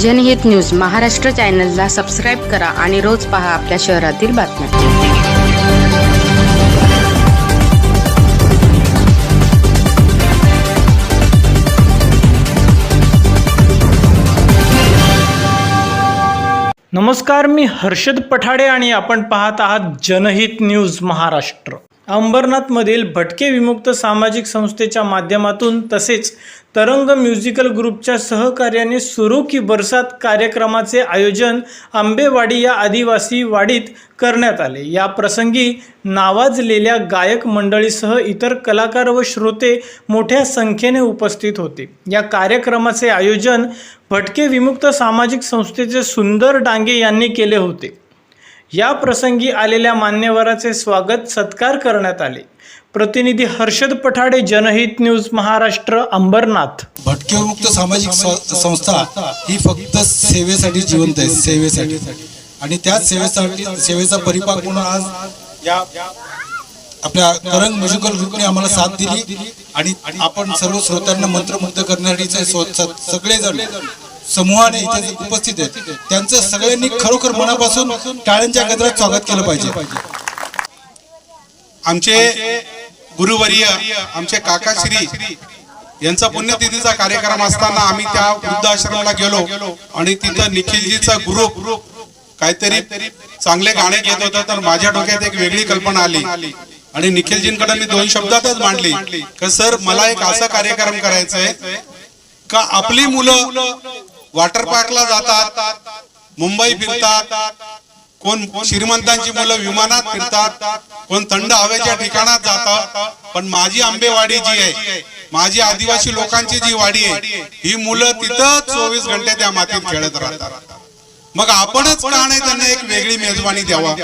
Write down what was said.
जनहित न्यूज महाराष्ट्र चॅनलला सबस्क्राईब करा आणि रोज पहा आपल्या शहरातील बातम्या. नमस्कार मी हर्षद पठाडे आणि आपण पाहत आहात जनहित न्यूज महाराष्ट्र. अंबरनाथमधील भटके विमुक्त सामाजिक संस्थेच्या माध्यमातून तसेच तरंग म्युझिकल ग्रुपच्या सहकार्याने सुरू की बरसात कार्यक्रमाचे आयोजन आंबेवाडी या आदिवासी वाडीत करण्यात आले. या प्रसंगी नावाजलेल्या गायक मंडळीसह इतर कलाकार व श्रोते मोठ्या संख्येने उपस्थित होते. या कार्यक्रमाचे आयोजन भटके विमुक्त सामाजिक संस्थेचे सुंदर डांगे यांनी केले होते. या प्रसंगी आलेल्या मान्यवराचे स्वागत सत्कार करण्यात आले. प्रतिनिधी हर्षद पठाडे जनहित न्यूज महाराष्ट्र अंबरनाथ. भटकेमुक्त सामाजिक संस्था ही फक्त सेवेसाठी जिवंत आहे सेवेसाठी. आणि त्याच सेवेसाठी सेवेचा परिपाक म्हणून आज या आपल्या करंग म्युझिकल ग्रुपने आम्हाला साथ दिली. आणि आपण सर्व श्रोत्यांना मंत्रमुग्ध करण्यासाठी सगळेजण समूहाने इथे उपस्थित आहेत. त्यांचं सगळ्यांनी खरोखर मनापासून टाळ्यांच्या गजरात स्वागत केलं पाहिजे. आमचे गुरुवर्य आमचे काकाश्री यांचा पुण्यतिथीचा कार्यक्रम असताना आम्ही त्या वृद्धाश्रमाला गेलो आणि तिथं निखिलजीचा ग्रुप काहीतरी चांगले गाणे घेत होता तर माझ्या डोक्यात एक वेगळी कल्पना आली. आणि निखिलजींकडे मी दोन शब्दातच मांडली का सर मला एक असा कार्यक्रम करायचा आहे का आपली मुलं वॉटर पार्कला जातात मुंबई फिरतात कोण श्रीमंतांची मुलं विमानात फिरतात कोण थंड हवेच्या ठिकाणात जातात पण माझी आंबेवाडी जी आहे माझी आदिवासी लोकांची जी वाडी आहे ही मुलं तिथं चोवीस घंटे त्या मातीत खेळत राहतात. मग आपणच का नाही त्यांना एक वेगळी मेजवानी द्यावा?